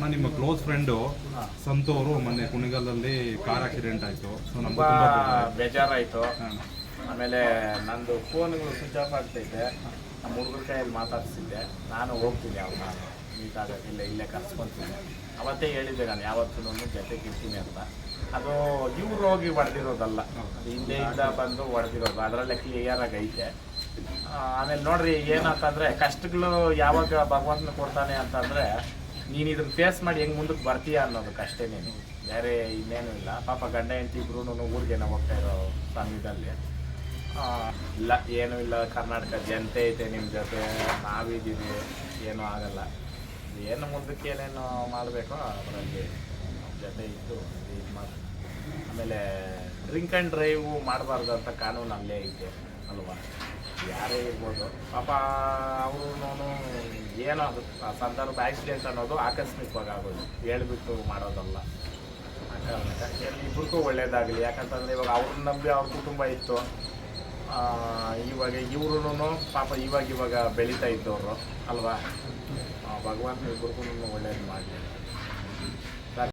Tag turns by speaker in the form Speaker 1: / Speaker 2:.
Speaker 1: ಅಣ್ಣ ನಿಮ್ಮ close friend Santhu ಅವರು ಮೊನ್ನೆ ಕುಣಿಗಲ್ಲಲ್ಲಿ ಕಾರ್ ಆಕ್ಸಿಡೆಂಟ್ ಆಯ್ತು. ಸೊ ನಮ್ಗೆ
Speaker 2: ತುಂಬಾ ಬೇಜಾರಾಯಿತು. ಆಮೇಲೆ ನಂದು ಫೋನ್ಗಳು ಸ್ವಿಚ್ ಆಫ್ ಆಗ್ತೈತೆ ನಮ್ಮ ಹುಡುಗರ ಕೈಯಲ್ಲಿ ಮಾತಾಡ್ಸಿದ್ದೆ. ನಾನು ಹೋಗ್ತೀನಿ ಅವ್ರನ್ನ ಮೀಟ್ ಆಗೋಕ್ಕಿಲ್ಲ ಇಲ್ಲೇ ಕರ್ಸ್ಕೊತೀನಿ. ಅವತ್ತೇ ಹೇಳಿದ್ದೆ ನಾನು ಯಾವತ್ತೂ ಜೊತೆಗೆ ಇರ್ತೀನಿ ಅಂತ. ಅದು ಇವ್ರು ಹೋಗಿ ಹೊಡೆದಿರೋದಲ್ಲ. ಹಿಂದೆಯಿಂದ ಬಂದು ಹೊಡೆದಿರೋದು. ಅದರಲ್ಲೇ ಕ್ಲಿಯರ್ ಆಗೈತೆ ಆಮೇಲೆ ನೋಡ್ರಿ ಏನಂತಂದ್ರೆ ಕಷ್ಟಗಳು ಯಾವಾಗ ಭಗವಂತನ ಕೊಡ್ತಾನೆ ಅಂತಂದ್ರೆ ನೀನು ಇದನ್ನ ಫೇಸ್ ಮಾಡಿ ಹೆಂಗ್ ಮುಂದಕ್ಕೆ ಬರ್ತೀಯ ಅನ್ನೋದಕ್ಕೆ ಅಷ್ಟೇ ನೀನು. ಬೇರೆ ಇನ್ನೇನು ಇಲ್ಲ. ಪಾಪ ಗಂಡ, ಹೆಂಡತಿ ಇಬ್ರು ಊರಿಗೆ ನಾವು ಹೋಗ್ತಾ ಇರೋ ಸಮಯದಲ್ಲಿ. ಇಲ್ಲ, ಏನೂ ಇಲ್ಲ. ಕರ್ನಾಟಕ ಜನತೆ ಐತೆ ನಿಮ್ಮ ಜೊತೆ. ನಾವಿದ್ದೀವಿ. ಏನೂ ಆಗಲ್ಲ. ಏನು ಮುಂದಕ್ಕೆ ಏನೇನು ಮಾಡಬೇಕೋ ಅದರಲ್ಲಿ ಜೊತೆ ಇದ್ದು ಇದು ಮಾಡಿ, ಆಮೇಲೆ ಡ್ರಿಂಕ್ ಆ್ಯಂಡ್ ಡ್ರೈವ್ ಮಾಡಬಾರ್ದು ಅಂತ ಕಾನೂನು ಅಲ್ಲೇ ಐತೆ ಅಲ್ವಾ? ಯಾರೇ ಇರ್ಬೋದು. ಪಾಪ ಅವರು ಏನೋ ಅದು ಆ ಸಂದರ್ಭ ಆಕ್ಸಿಡೆಂಟ್ ಅನ್ನೋದು ಆಕಸ್ಮಿಕವಾಗಿ ಆಗೋದು. ಹೇಳ್ಬಿಟ್ಟು ಮಾಡೋದಲ್ಲ. ಆ ಕಾರಣಕ್ಕೆ ಇಬ್ಬರಿಗೂ ಒಳ್ಳೇದಾಗಲಿ. ಯಾಕಂತಂದ್ರೆ ಇವಾಗ ಅವ್ರನ್ನ ನಂಬಿ ಅವ್ರ ಕುಟುಂಬ ಇತ್ತು. ಇವಾಗ ಇವ್ರು ಪಾಪ ಇವಾಗ ಇವಾಗ ಬೆಳೀತಾ ಇದ್ದವರು, ಅಲ್ವಾ? ಭಗವಂತ ಇಬ್ಬರಿಗೂ ಒಳ್ಳೇದು ಮಾಡಲಿ.